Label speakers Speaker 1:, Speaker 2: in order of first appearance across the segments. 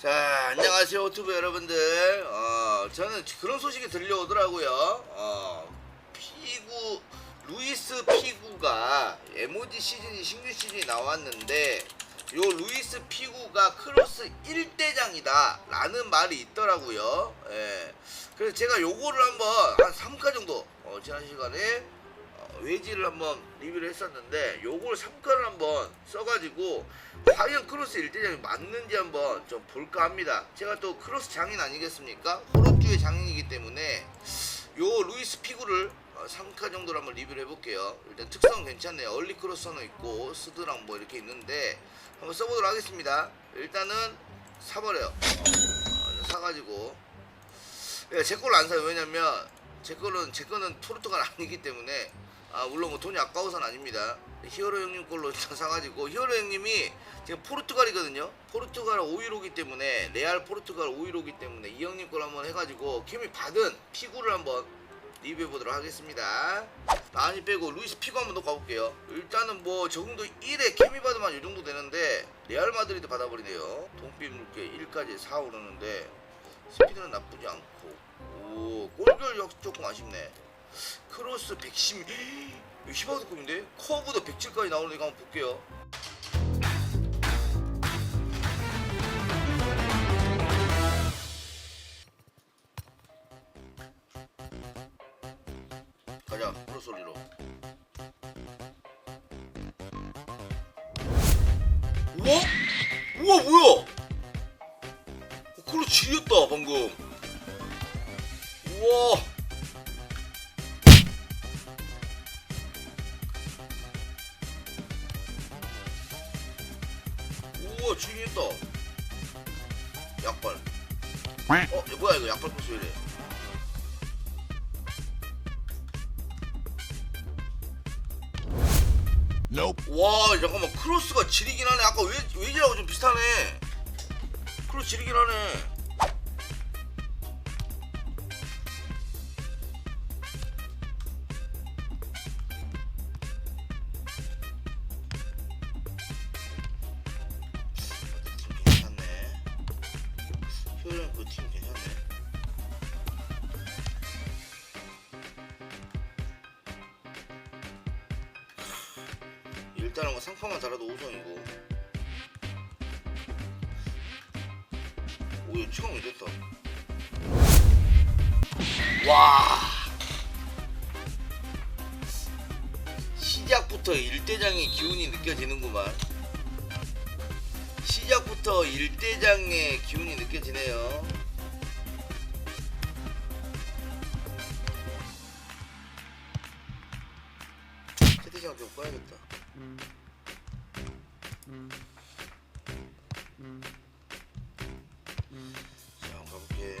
Speaker 1: 자, 안녕하세요, 유튜브 여러분들. 어, 저는 그런 소식이 들려오더라고요. 어, 피구, 루이스 피구가 에모지 시즌이 신규 시즌이 나왔는데, 요 루이스 피구가 크로스 1대장이다. 라는 말이 있더라고요. 예. 그래서 제가 요거를 한번 한 3카 정도, 어, 지난 시간에 어, 외지를 한번 리뷰를 했었는데 요걸 3카를 한번 써가지고 과연 크로스 1대장이 맞는지 한번 좀 볼까 합니다. 제가 또 크로스 장인 아니겠습니까? 호로듀의 장인이기 때문에 요 루이스 피구를 3카 정도로 한번 리뷰를 해볼게요. 일단 특성은 괜찮네요. 얼리 크로스는 있고 스드랑 뭐 이렇게 있는데 한번 써보도록 하겠습니다. 일단은 사버려요. 어, 사가지고. 예, 제 걸로 안 사요. 왜냐면 제 거는 제 거는 포르투갈 아니기 때문에 아 물론 뭐 돈이 아까워서는 아닙니다. 히어로 형님 걸로 사가지고 히어로 형님이 지금 포르투갈이거든요. 포르투갈 5위로기 때문에 레알 포르투갈 5위로기 때문에 이 형님 걸 한번 해가지고 케미 받은 피구를 한번 리뷰해 보도록 하겠습니다. 많이 빼고 루이스 피구 한번 더 가볼게요. 일단은 뭐 적응도 1에 케미 받으면 이 정도 되는데 레알 마드리드 받아버리네요. 동빛 물개 1까지 4 오르는데 스피드는 나쁘지 않고 오 골결력 조금 아쉽네. 크로스 110 이거 히바드급인데? 커브도 107까지 나오는 거 한번 볼게요. 가자 크로스 소리로 우와? 우와 뭐야? 어, 크로스 지렸다 방금. 우와 우와 죽이겠다 약발. 어 뭐야 이거 약발 코스 왜 이래?
Speaker 2: Nope.
Speaker 1: 와 잠깐만. 크로스가 지리긴 하네. 아까 왜, 외지라고 좀 비슷하네. 크로스 지리긴 하네 효령 그팀 괜찮네 일단은 뭐 상품만 달아도 5성이고. 오 추가이 됐다? 와! 시작부터 일대장의 기운이 느껴지는구만 시작부터 일대장의 기운이 느껴지네요 채팅창 좀 꺼야겠다 가볼게.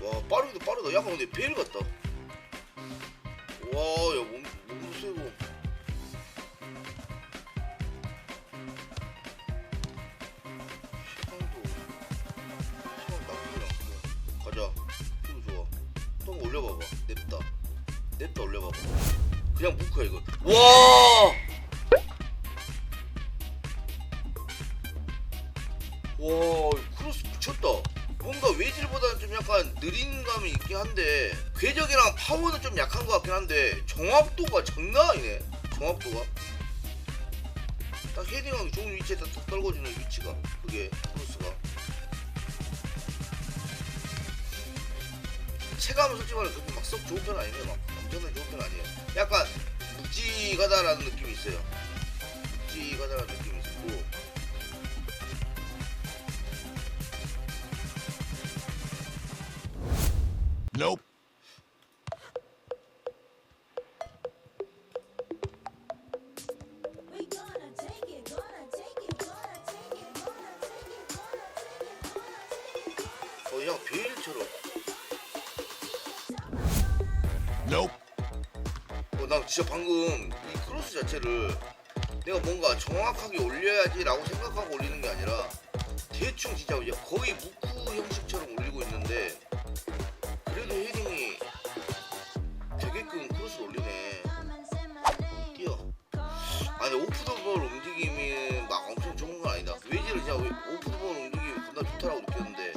Speaker 1: 와, 빠르기도 빠르다. 약간 근데 베일 같다. 올려봐봐. 냅다. 냅다 올려봐봐. 그냥 묵혀 이거. 와! 와, 크로스 미쳤다. 뭔가 외질보다는 좀 약간 느린 감이 있긴 한데 궤적이랑 파워는 좀 약한 것 같긴 한데 정확도가 장난 아니네. 정확도가. 딱 헤딩하기 좋은 위치에 딱, 딱 떨궈주는 위치가 그게 체감은 솔직히 말해 그렇게 막썩 좋은 편 아니네 막 엄청나게 좋은 편 아니에요 약간 묵직하다라는 느낌이 있어요 묵직하다라는 느낌이 있고
Speaker 2: Nope.
Speaker 3: We gonna take it, gonna take it, gonna take it, gonna take it, gonna take it, gonna take it, gonna
Speaker 1: 어 그냥 베일처럼
Speaker 2: Nope.
Speaker 1: 어, 나 진짜 방금 이 크로스 자체를 내가 뭔가 정확하게 올려야지라고 생각하고 올리는 게 아니라 대충 진짜 이제 거의 무크 형식처럼 올리고 있는데 그래도 헤딩이 되게끔 크로스 올리네. 뛰어. 아니 오프더볼 움직임이 막 엄청 좋은 건 아니다. 왜지를
Speaker 3: 진짜 오프더볼
Speaker 1: 움직임이 존나 좋다라고 느꼈는데.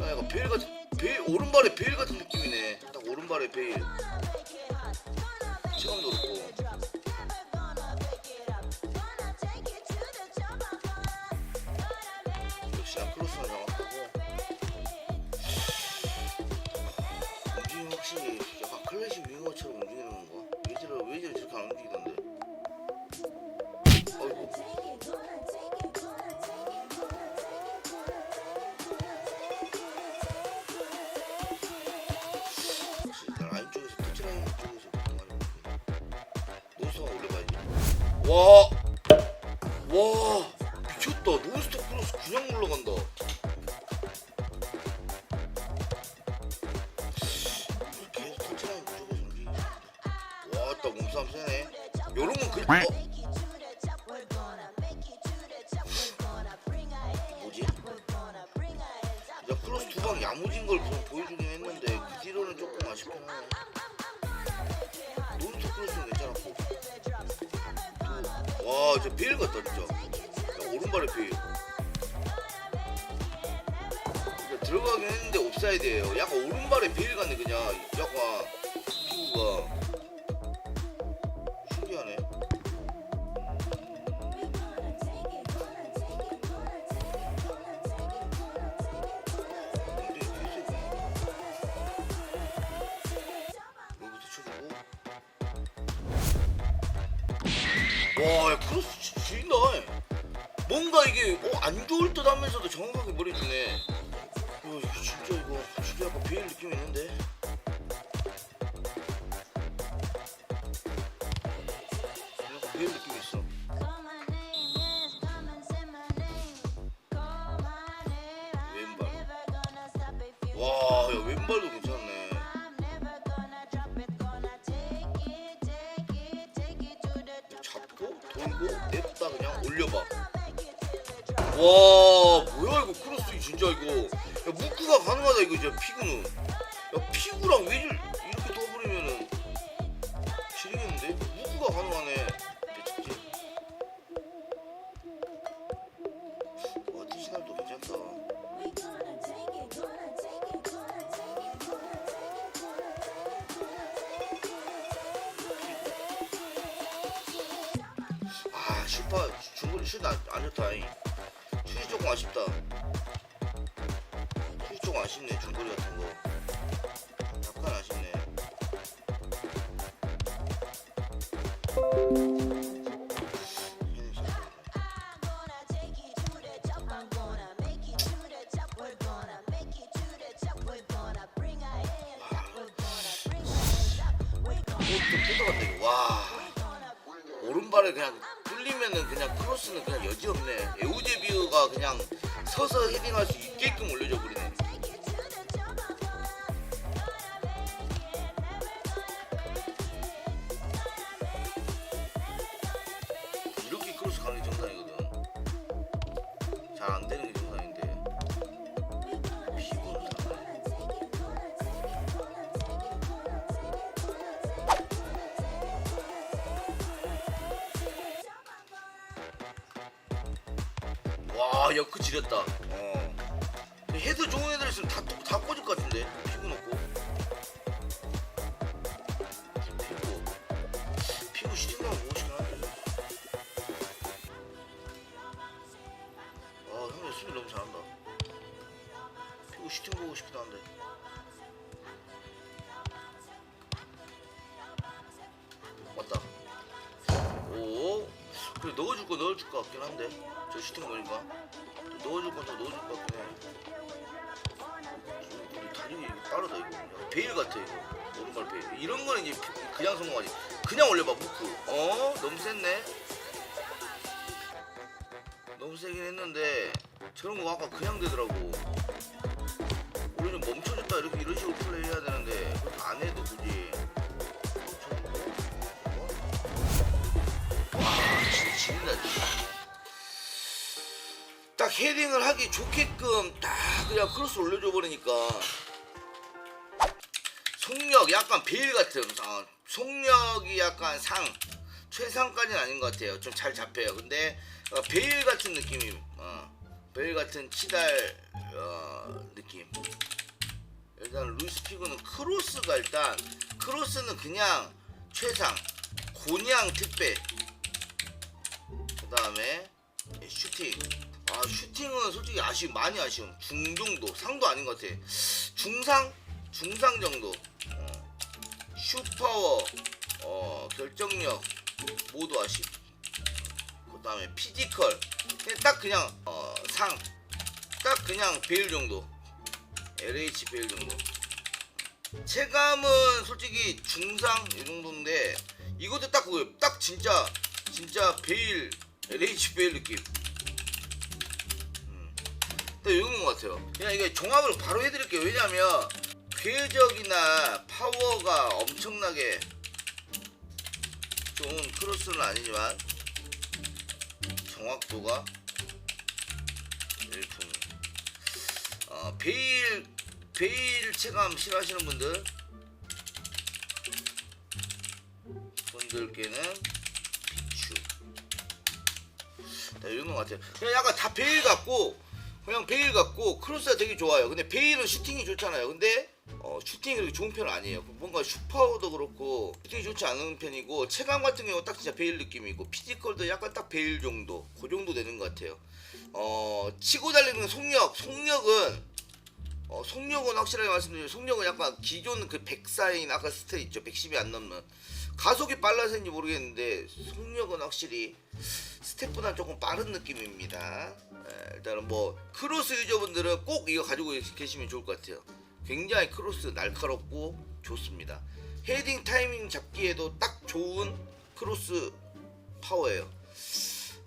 Speaker 1: 아, 약간 벨 같은 벨 오른발에 벨 dead. 미쳤다. 논스톱 크로스 그냥 물러간다. 계속 터치라인 쪽에서 움직이지. 와, 딱 몸싸움 세네. 건 그, 어? 뭐지? 야 크로스 두 방 야무진 걸 보- 보여주긴 했는데 그 뒤로는 조금 아쉽긴 하네 논스톱 크로스는 괜찮았고 와 진짜 베일 같다 진짜 야, 오른발에 베일 그러니까 들어가긴 했는데 옵사이드예요. 약간 오른발에 베일 같네 그냥. 약간 피부가 신기하네. 와 야, 크로스 이게 어, 안 좋을 듯 하면서도 정확하게 머리 주네 어, 진짜 이거 진짜 약간 비엘 느낌 있는데. 약간 비엘 느낌 와 뭐야 이거 크로스 진짜 이거. 야 무크가 가능하다 이거 진짜 피구는. 야 피구랑 웨이를 이렇게 떠버리면은 지리겠는데? 무크가 가능하네. 와 티시날도 괜찮다. 아 슈퍼 중거리 슛안 안 좋다 이 슛이 조금 아쉽다. 슛이 조금 아쉽네 중거리 같은 거. 약간 아쉽네. 이거. 와. 오른발에 그냥 뚫리면은 그냥 크로스는 그냥 여지없네. 에우제비우가 그냥 서서 헤딩할 수 있게끔 올려줘 버리네 이렇게 크로스 가는 게 정상이거든 지렸다. 어. 헤드 좋은 애들 있으면 다, 다 꽂을 것 같은데. 피부 넣고. 피부 시팅만 보고 싶긴 한데. 아, 형님 수비 너무 잘한다. 피부 시팅 보고 싶기도 한데. 맞다. 오. 그래, 넣어줄 거 넣어줄 것 같긴 한데. 저 시팅 보니까. 또 넣어줄 거더 넣어줄 것 같긴 해. 이거 빠르다 이거. 약간 베일 같아 이거. 오른발 베일. 이런 거는 이제 피- 그냥 성공하지. 그냥 올려봐 무크. 어? 너무 셌네. 너무 세긴 했는데 저런 거 아까 그냥 되더라고. 우리 좀 멈춰줬다 이렇게 이런 식으로 플레이해야 되 딱 헤딩을 하기 좋게끔 딱 그냥 크로스 올려줘 버리니까. 속력 약간 베일 같은 어, 속력이 약간 상. 최상까지는 아닌 것 같아요. 좀 잘 잡혀요. 근데 어, 베일 같은 느낌이 어, 베일 같은 치달 어, 느낌. 일단 루이스 피그는 크로스가 일단 크로스는 그냥 최상 곤양 특배. 그 다음에 슈팅 아 슈팅은 솔직히 아쉬움 많이 아쉬움 중정도 상도 아닌 것 같아. 중상? 중상 정도. 어. 슈파워 어, 결정력 모두 아십 그 다음에 피지컬. 딱 그냥 어, 상. 딱 그냥 베일 정도. LH 베일 정도. 체감은 솔직히 중상 이 정도인데 이것도 딱 그거예요 딱 진짜 진짜 베일 LH 베일 느낌. 음. 딱 이런 것 같아요. 그냥 이게 종합을 바로 해드릴게요. 왜냐면 궤적이나 파워가 엄청나게 좋은 크로스는 아니지만 정확도가 일품 어, 베일 베일 체감 싫어하시는 분들 분들께는 비추. 자, 이런 것 같아요. 그냥 약간 다 베일 같고 그냥 베일 같고 크로스가 되게 좋아요. 근데 베일은 슈팅이 좋잖아요. 근데 어, 슈팅이 그렇게 좋은 편은 아니에요. 뭔가 슈퍼도 그렇고 슈팅이 좋지 않은 편이고 체감 같은 경우 딱 진짜 베일 느낌이고 피지컬도 약간 딱 베일 정도 그 정도 되는 것 같아요. 어 치고 달리는 속력 속력은 어, 속력은 확실하게 말씀드리면 속력은 약간 기존 그 104인 아까 스탯 있죠? 110이 안 넘는. 가속이 빨라서인지 모르겠는데 속력은 확실히 스텝보다 조금 빠른 느낌입니다. 에, 일단은 뭐 크로스 유저분들은 꼭 이거 가지고 계시면 좋을 것 같아요. 굉장히 크로스 날카롭고 좋습니다. 헤딩 타이밍 잡기에도 딱 좋은 크로스 파워예요.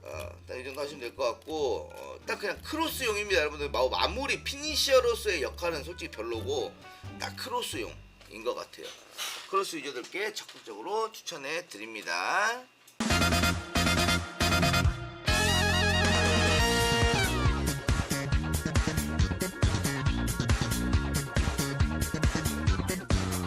Speaker 1: 어, 딱이 정도 하시면 될 것 같고 어, 딱 그냥 크로스용입니다 여러분들. 마- 마무리 피니셔로서의 역할은 솔직히 별로고 딱 크로스용인 것 같아요. 크로스 유저들께 적극적으로 추천해 드립니다